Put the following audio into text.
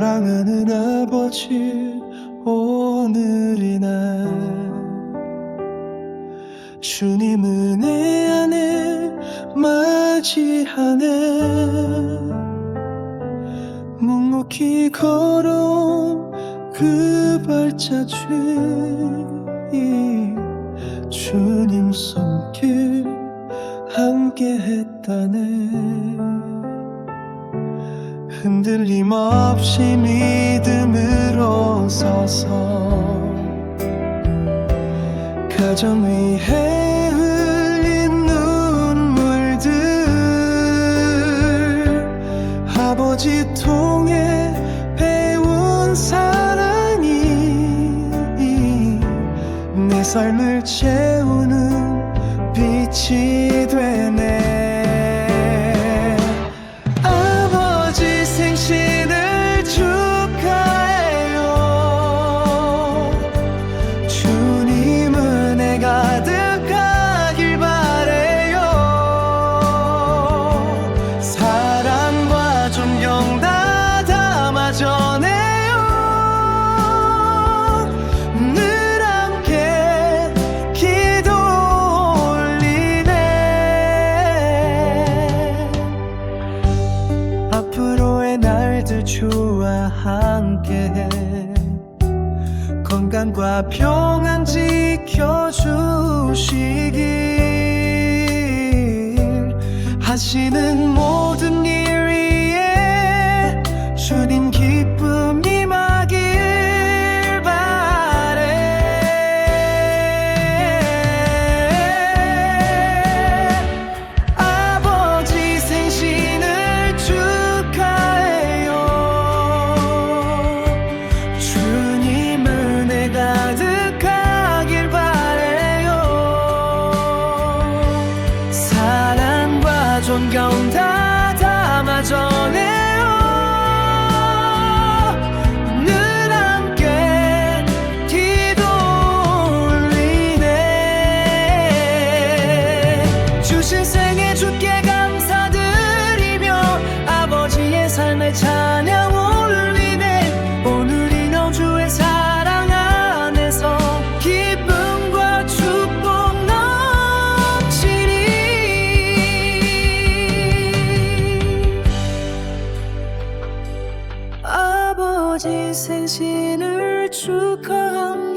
사랑하는 아버지 오늘이 날 주님 은혜 안에 맞이하네. 묵묵히 걸어온 그 발자취 주님 손길 함께 했다네 흔들림 없이 믿음으로 서서 가정 위에 흘린 눈물들 아버지 통해 배운 사랑이 내 삶을 채우는 빛이 되네 날들 주와 함께해 건강과 평안 지켜주시길 하시는 모든 일 사랑과 아버지 생신을 축하합니다